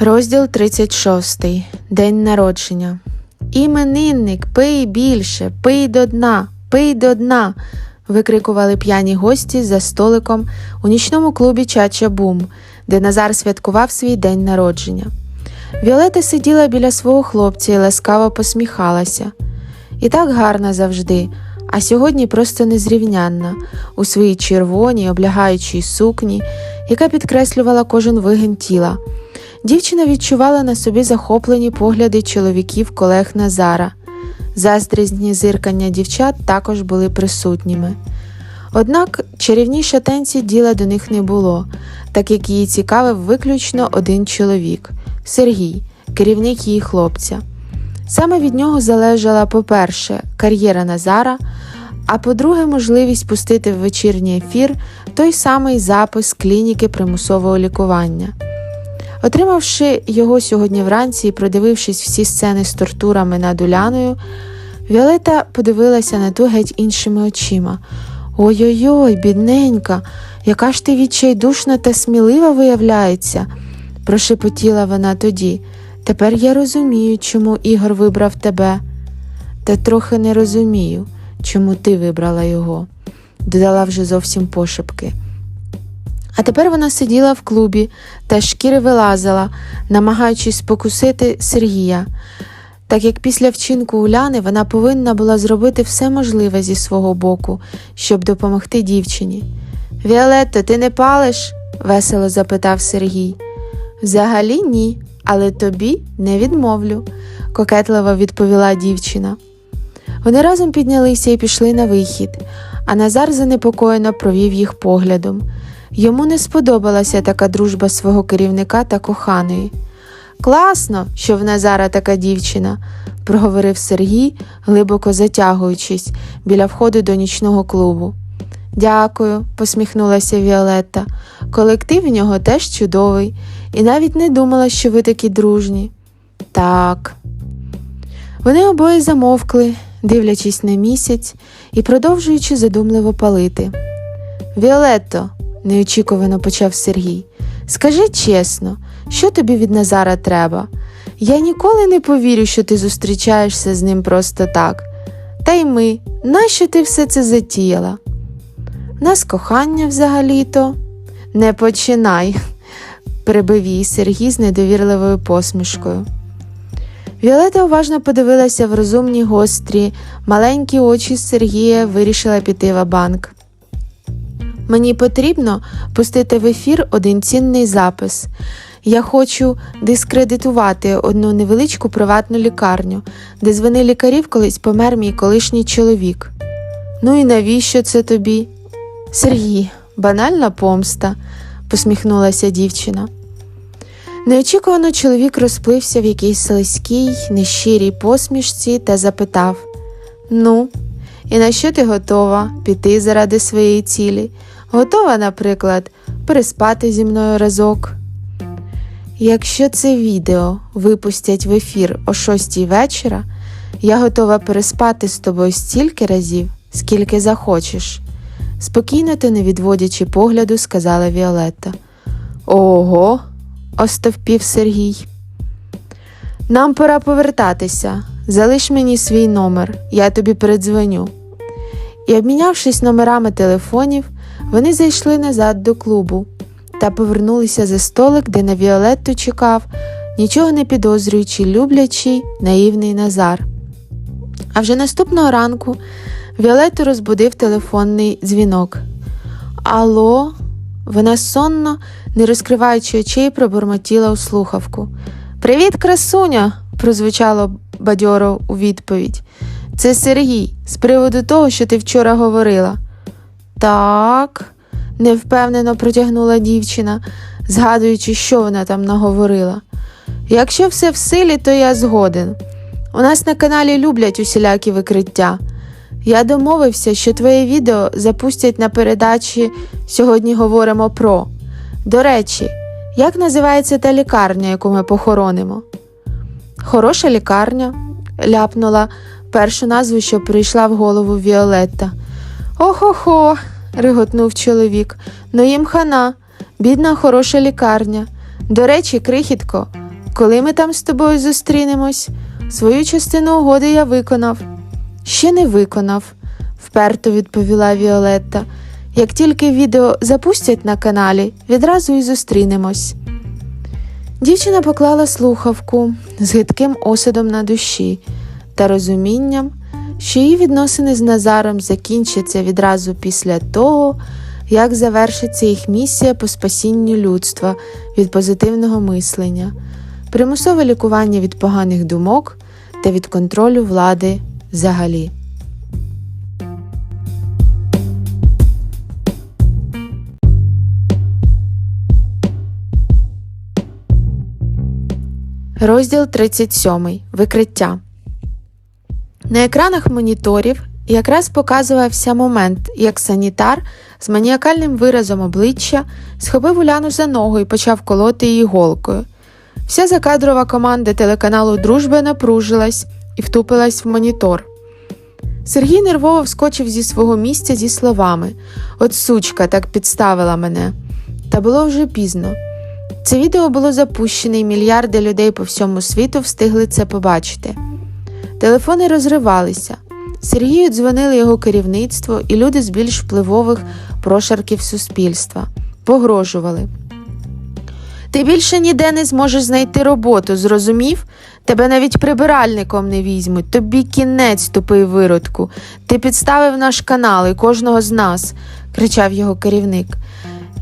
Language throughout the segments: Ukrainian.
Розділ 36. День народження. Іменинник, пий більше, пий до дна, пий до дна. викрикували п'яні гості за столиком у нічному клубі Чача Бум, де Назар святкував свій день народження. Віолета сиділа біля свого хлопця і ласкаво посміхалася. І так гарна завжди, а сьогодні просто незрівнянна у своїй червоній, облягаючій сукні, яка підкреслювала кожен вигин тіла. Дівчина відчувала на собі захоплені погляди чоловіків колег Назара. Заздрісні зиркання дівчат також були присутніми. Однак чарівній шатенці діла до них не було, так як її цікавив виключно один чоловік Сергій, керівник її хлопця. Саме від нього залежала, по-перше, кар'єра Назара, а по-друге, можливість пустити в вечірній ефір той самий запис клініки примусового лікування. Отримавши його сьогодні вранці і продивившись всі сцени з тортурами над Уляною, Віолета подивилася на ту геть іншими очима. Ой-ой-ой, бідненька, яка ж ти відчайдушна та смілива виявляється, прошепотіла вона тоді. Тепер я розумію, чому Ігор вибрав тебе. Та трохи не розумію, чому ти вибрала його, додала вже зовсім пошепки. А тепер вона сиділа в клубі та шкіри вилазила, намагаючись спокусити Сергія, так як після вчинку Уляни вона повинна була зробити все можливе зі свого боку, щоб допомогти дівчині. Віолетто, ти не палиш? весело запитав Сергій. Взагалі ні, але тобі не відмовлю, кокетливо відповіла дівчина. Вони разом піднялися і пішли на вихід, а Назар занепокоєно провів їх поглядом. Йому не сподобалася така дружба свого керівника та коханої. Класно, що в Назара така дівчина, проговорив Сергій, глибоко затягуючись біля входу до нічного клубу. Дякую, посміхнулася Віолетта. Колектив в нього теж чудовий, і навіть не думала, що ви такі дружні. Так. Вони обоє замовкли, дивлячись на місяць і продовжуючи задумливо палити. Віолетто, неочікувано почав Сергій, скажи чесно, що тобі від Назара треба? Я ніколи не повірю, що ти зустрічаєшся з ним просто так. Та й ми, нащо ти все це затіяла? Нас кохання взагалі-то. Не починай, перебив її Сергій з недовірливою посмішкою. Віолета уважно подивилася в розумні гострі, маленькі очі Сергія вирішила піти в банк. Мені потрібно пустити в ефір один цінний запис. Я хочу дискредитувати одну невеличку приватну лікарню, де з лікарів колись помер мій колишній чоловік. Ну і навіщо це тобі? Сергій, банальна помста, посміхнулася дівчина. Неочікувано чоловік розплився в якійсь слизькій, нещирій посмішці та запитав Ну, і на що ти готова піти заради своєї цілі? Готова, наприклад, переспати зі мною разок? Якщо це відео випустять в ефір о шостій вечора, я готова переспати з тобою стільки разів, скільки захочеш, спокійно та не відводячи погляду, сказала Віолетта. Ого, остовпів Сергій. Нам пора повертатися. Залиш мені свій номер, я тобі передзвоню. І, обмінявшись номерами телефонів, вони зайшли назад до клубу та повернулися за столик, де на Віолетту чекав, нічого не підозрюючи, люблячий, наївний Назар. А вже наступного ранку Віолетту розбудив телефонний дзвінок. Алло, вона сонно, не розкриваючи очей, пробурмотіла у слухавку. Привіт, красуня! прозвучало бадьоро у відповідь. Це Сергій, з приводу того, що ти вчора говорила. Так, невпевнено протягнула дівчина, згадуючи, що вона там наговорила. Якщо все в силі, то я згоден. У нас на каналі люблять усілякі викриття. Я домовився, що твоє відео запустять на передачі Сьогодні говоримо про. До речі, як називається та лікарня, яку ми похоронимо? Хороша лікарня, ляпнула першу назву, що прийшла в голову Віолетта. Охо-хо, риготнув чоловік. Ну їм хана, бідна хороша лікарня. До речі, крихітко, Коли ми там з тобою зустрінемось? Свою частину угоди я виконав. Ще не виконав, вперто відповіла Віолетта. Як тільки відео запустять на каналі, відразу і зустрінемось. Дівчина поклала слухавку з гидким осадом на душі та розумінням, що її відносини з Назаром закінчаться відразу після того, як завершиться їх місія по спасінню людства від позитивного мислення, примусове лікування від поганих думок та від контролю влади взагалі. Розділ 37. Викриття. На екранах моніторів якраз показувався момент, як санітар з маніакальним виразом обличчя схопив Уляну за ногу і почав колоти її голкою. Вся закадрова команда телеканалу Дружба напружилась і втупилась в монітор. Сергій нервово вскочив зі свого місця зі словами От сучка так підставила мене. Та було вже пізно. Це відео було запущене, і мільярди людей по всьому світу встигли це побачити. Телефони розривалися. Сергію дзвонили його керівництво і люди з більш впливових прошарків суспільства. Погрожували. Ти більше ніде не зможеш знайти роботу, зрозумів? Тебе навіть прибиральником не візьмуть. Тобі кінець, тупий виродку. Ти підставив наш канал і кожного з нас, кричав його керівник.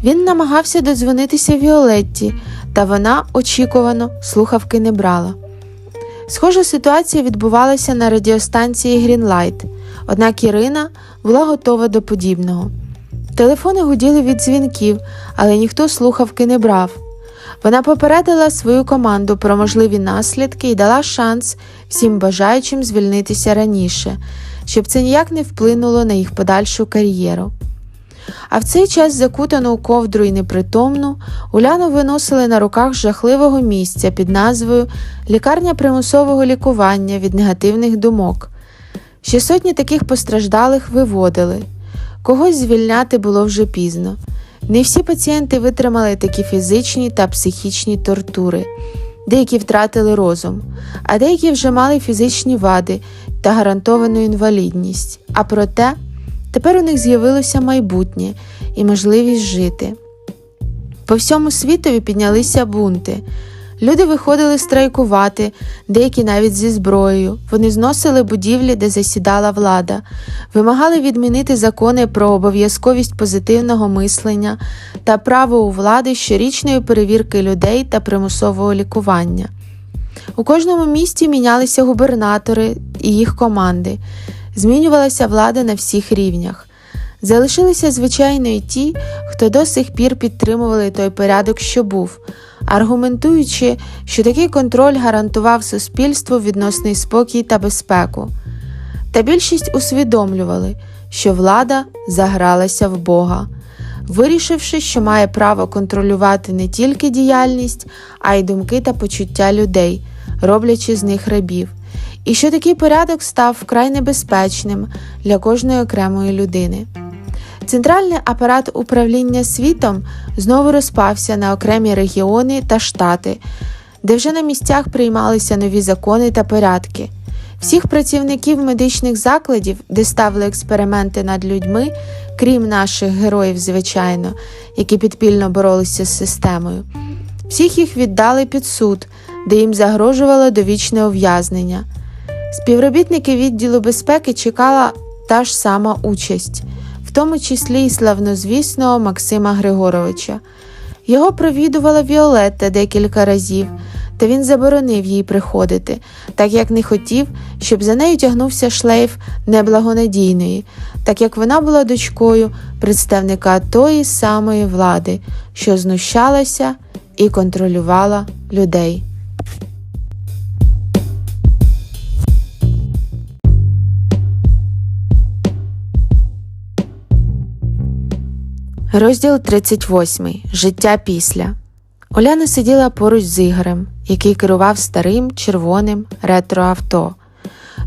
Він намагався додзвонитися Віолетті, та вона очікувано слухавки не брала. Схожа ситуація відбувалася на радіостанції Грінлайт, однак Ірина була готова до подібного. Телефони гуділи від дзвінків, але ніхто слухавки не брав. Вона попередила свою команду про можливі наслідки і дала шанс всім бажаючим звільнитися раніше, щоб це ніяк не вплинуло на їх подальшу кар'єру. А в цей час закутану у ковдру і непритомну Уляну виносили на руках жахливого місця під назвою Лікарня примусового лікування від негативних думок. Ще сотні таких постраждалих виводили. Когось звільняти було вже пізно. Не всі пацієнти витримали такі фізичні та психічні тортури, деякі втратили розум, а деякі вже мали фізичні вади та гарантовану інвалідність. А проте Тепер у них з'явилося майбутнє і можливість жити. По всьому світові піднялися бунти. Люди виходили страйкувати, деякі навіть зі зброєю. Вони зносили будівлі, де засідала влада, вимагали відмінити закони про обов'язковість позитивного мислення та право у влади щорічної перевірки людей та примусового лікування. У кожному місті мінялися губернатори і їх команди. Змінювалася влада на всіх рівнях. Залишилися звичайно й ті, хто до сих пір підтримували той порядок, що був, аргументуючи, що такий контроль гарантував суспільству відносний спокій та безпеку. Та більшість усвідомлювали, що влада загралася в Бога, вирішивши, що має право контролювати не тільки діяльність, а й думки та почуття людей, роблячи з них рабів і що такий порядок став вкрай небезпечним для кожної окремої людини. Центральний апарат управління світом знову розпався на окремі регіони та штати, де вже на місцях приймалися нові закони та порядки. Всіх працівників медичних закладів, де ставили експерименти над людьми, крім наших героїв, звичайно, які підпільно боролися з системою, всіх їх віддали під суд, де їм загрожувало довічне ув'язнення. Співробітники відділу безпеки чекала та ж сама участь, в тому числі й славнозвісного Максима Григоровича. Його провідувала Віолетта декілька разів, та він заборонив їй приходити, так як не хотів, щоб за нею тягнувся шлейф неблагонадійної, так як вона була дочкою представника тої самої влади, що знущалася і контролювала людей. Розділ 38. Життя після. Оляна сиділа поруч з Ігорем, який керував старим червоним ретроавто.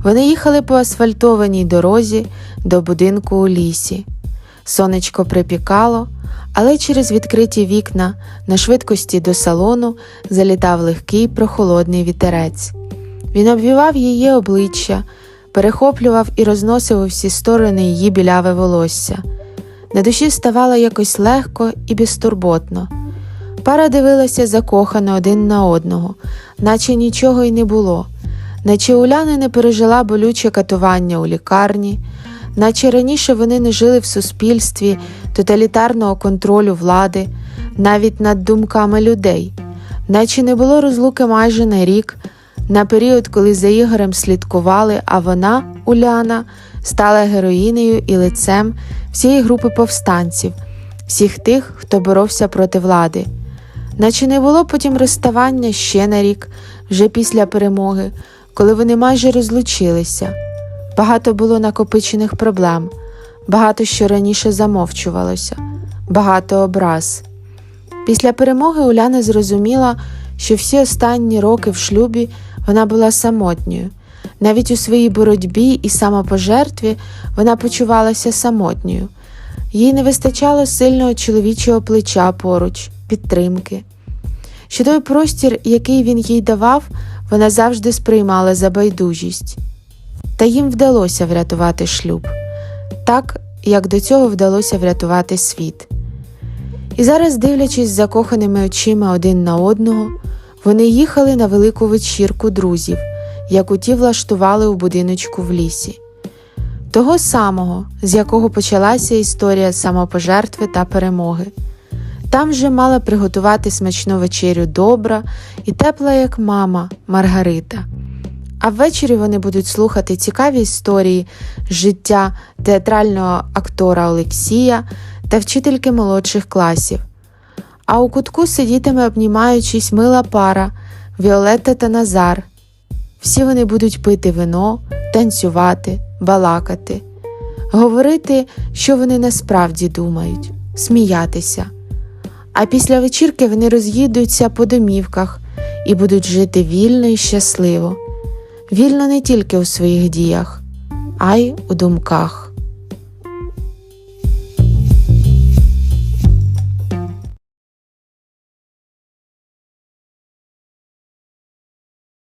Вони їхали по асфальтованій дорозі до будинку у лісі. Сонечко припікало, але через відкриті вікна на швидкості до салону залітав легкий прохолодний вітерець. Він обвівав її обличчя, перехоплював і розносив у всі сторони її біляве волосся. На душі ставало якось легко і безтурботно. Пара дивилася закохано один на одного, наче нічого й не було, наче Уляна не пережила болюче катування у лікарні, наче раніше вони не жили в суспільстві тоталітарного контролю влади, навіть над думками людей, наче не було розлуки майже на рік, на період, коли за Ігорем слідкували, а вона, Уляна, стала героїнею і лицем всієї групи повстанців, всіх тих, хто боровся проти влади. Наче не було потім розставання ще на рік, вже після перемоги, коли вони майже розлучилися. Багато було накопичених проблем, багато що раніше замовчувалося, багато образ. Після перемоги Уляна зрозуміла, що всі останні роки в шлюбі вона була самотньою. Навіть у своїй боротьбі і самопожертві вона почувалася самотньою. Їй не вистачало сильного чоловічого плеча поруч, підтримки. Що той простір, який він їй давав, вона завжди сприймала за байдужість. Та їм вдалося врятувати шлюб, так як до цього вдалося врятувати світ. І зараз, дивлячись закоханими очима один на одного, вони їхали на велику вечірку друзів, яку ті влаштували у будиночку в лісі, того самого, з якого почалася історія самопожертви та перемоги. Там же мала приготувати смачну вечерю добра і тепла, як мама Маргарита. А ввечері вони будуть слухати цікаві історії життя театрального актора Олексія та вчительки молодших класів. А у кутку сидітиме, обнімаючись, мила пара Віолетта та Назар. Всі вони будуть пити вино, танцювати, балакати, говорити, що вони насправді думають, сміятися. А після вечірки вони роз'їдуться по домівках і будуть жити вільно і щасливо, вільно не тільки у своїх діях, а й у думках.